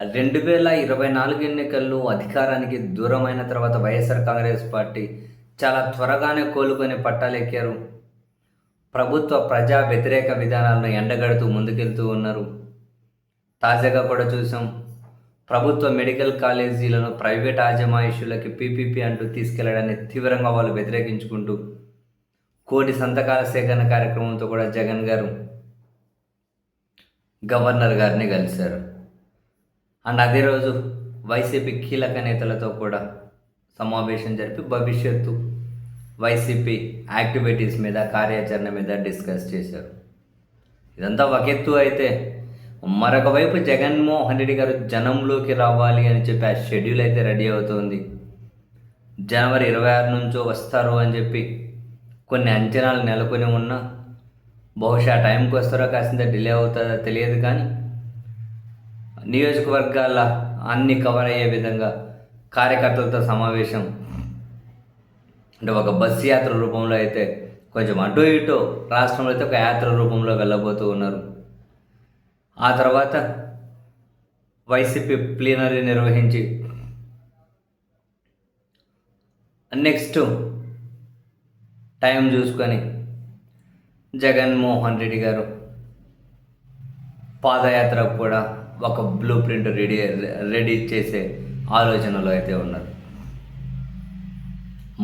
రెండు వేల ఇరవై నాలుగు ఎన్నికల్లో అధికారానికి దూరమైన తర్వాత వైఎస్ఆర్ కాంగ్రెస్ పార్టీ చాలా త్వరగానే కోలుకొని పట్టాలెక్కారు. ప్రభుత్వ ప్రజా వ్యతిరేక విధానాలను ఎండగడుతూ ముందుకెళ్తూ ఉన్నారు. తాజాగా కూడా చూసాం ప్రభుత్వ మెడికల్ కాలేజీలను ప్రైవేట్ ఆజమాయిషులకి పీపీపీ అంటూ తీసుకెళ్ళడాన్ని తీవ్రంగా వాళ్ళు వ్యతిరేకించుకుంటూ కోటి సంతకాల సేకరణ కార్యక్రమంతో కూడా జగన్ గారు గవర్నర్ గారిని కలిశారు. అండ్ అదే రోజు వైసీపీ కీలక నేతలతో కూడా సమావేశం జరిపి భవిష్యత్తు వైసీపీ యాక్టివిటీస్ మీద కార్యాచరణ మీద డిస్కస్ చేశారు. ఇదంతా ఒక ఎత్తు అయితే మరొక వైపు జగన్మోహన్ రెడ్డి గారు జనంలోకి రావాలి అని చెప్పి ఆ షెడ్యూల్ అయితే రెడీ అవుతుంది. జనవరి ఇరవై ఆరు నుంచో వస్తారు అని చెప్పి కొన్ని అంచనాలు నెలకొని ఉన్నా బహుశా టైంకి వస్తారో కాసింత డిలే అవుతుందో తెలియదు కానీ నియోజకవర్గాల అన్ని కవర్ అయ్యే విధంగా కార్యకర్తలతో సమావేశం. అంటే ఒక బస్సు యాత్ర రూపంలో అయితే కొంచెం అటు ఇటు రాష్ట్రంలో అయితే ఒక యాత్ర రూపంలో వెళ్ళబోతూ ఉన్నారు. ఆ తర్వాత వైసీపీ ప్లీనరీ నిర్వహించి నెక్స్ట్ టైం చూసుకొని జగన్మోహన్ రెడ్డి గారు పాదయాత్రకు కూడా ఒక బ్లూ ప్రింట్ రెడీ రెడీ చేసే ఆలోచనలో అయితే ఉన్నారు.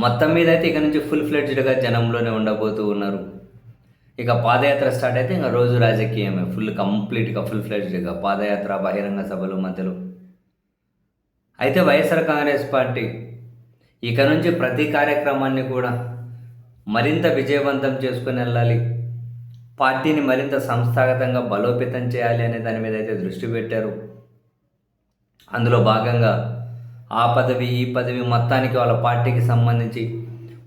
మొత్తం మీద అయితే ఇక నుంచి ఫుల్ ఫ్లెడ్జ్డ్గా జనంలోనే ఉండబోతూ ఉన్నారు. ఇక పాదయాత్ర స్టార్ట్ అయితే ఇంకా రోజు రాజకీయమే. ఫుల్ కంప్లీట్గా ఫుల్ ఫ్లెడ్జ్డ్గా పాదయాత్ర బహిరంగ సభలు మధ్యలో. అయితే వైఎస్ఆర్ కాంగ్రెస్ పార్టీ ఇక నుంచి ప్రతి కార్యక్రమాన్ని కూడా మరింత విజయవంతం చేసుకుని వెళ్ళాలి. పార్టీని మరింత సంస్థాగతంగా బలోపేతం చేయాలి అనే దాని మీద అయితే దృష్టి పెట్టారు. అందులో భాగంగా ఆ పదవి ఈ పదవి మొత్తానికి వాళ్ళ పార్టీకి సంబంధించి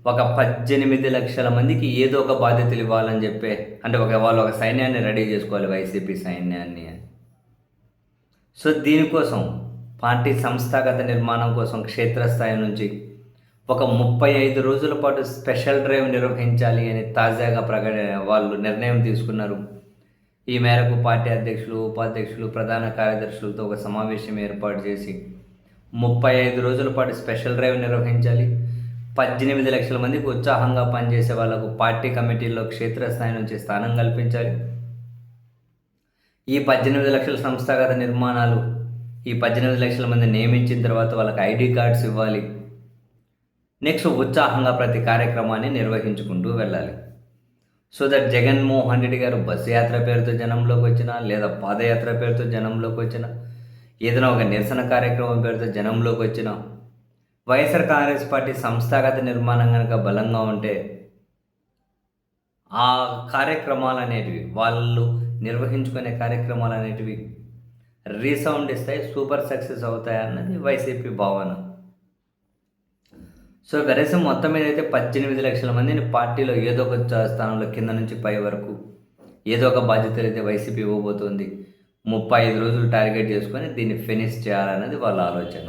ఒక పద్దెనిమిది లక్షల మందికి ఏదో ఒక బాధ్యతలు ఇవ్వాలని చెప్పే అంటే ఒక వాళ్ళు ఒక సైన్యాన్ని రెడీ చేసుకోవాలి వైసీపీ సైన్యాన్ని సో దీనికోసం పార్టీ సంస్థాగత నిర్మాణం కోసం క్షేత్రస్థాయి నుంచి ఒక ముప్పై ఐదు రోజుల పాటు స్పెషల్ డ్రైవ్ నిర్వహించాలి అని తాజాగా ప్రకట వాళ్ళు నిర్ణయం తీసుకున్నారు. ఈ మేరకు పార్టీ అధ్యక్షులు ఉపాధ్యక్షులు ప్రధాన కార్యదర్శులతో ఒక సమావేశం ఏర్పాటు చేసి ముప్పై ఐదు రోజుల పాటు స్పెషల్ డ్రైవ్ నిర్వహించాలి. పద్దెనిమిది లక్షల మందికి ఉత్సాహంగా పనిచేసే వాళ్ళకు పార్టీ కమిటీల్లో క్షేత్రస్థాయి నుంచి స్థానం కల్పించాలి. ఈ పద్దెనిమిది లక్షల సంస్థాగత నిర్మాణాలు ఈ పద్దెనిమిది లక్షల మంది నియమించిన తర్వాత వాళ్ళకి ఐడి కార్డ్స్ ఇవ్వాలి. నెక్స్ట్ ఉత్సాహంగా ప్రతి కార్యక్రమాన్ని నిర్వహించుకుంటూ వెళ్ళాలి. సో దట్ జగన్మోహన్ రెడ్డి గారు బస్సు యాత్ర పేరుతో జనంలోకి వచ్చినా లేదా పాదయాత్ర పేరుతో జనంలోకి వచ్చినా ఏదైనా ఒక నిరసన కార్యక్రమం పేరుతో జనంలోకి వచ్చినా వైఎస్ఆర్ కాంగ్రెస్ పార్టీ సంస్థాగత నిర్మాణం కనుక బలంగా ఉంటే ఆ కార్యక్రమాలు అనేటివి వాళ్ళు నిర్వహించుకునే కార్యక్రమాలు అనేటివి రీసౌండ్ ఇస్తాయి సూపర్ సక్సెస్ అవుతాయి అన్నది వైసీపీ భావన. సో కనీసం మొత్తం మీద అయితే పద్దెనిమిది లక్షల మందిని పార్టీలో ఏదో ఒక స్థానంలో కింద నుంచి పై వరకు ఏదో ఒక బాధ్యతలు అయితే వైసీపీ ఇవ్వబోతోంది. ముప్పై ఐదు రోజులు టార్గెట్ చేసుకొని దీన్ని ఫినిష్ చేయాలన్నది వాళ్ళ ఆలోచన.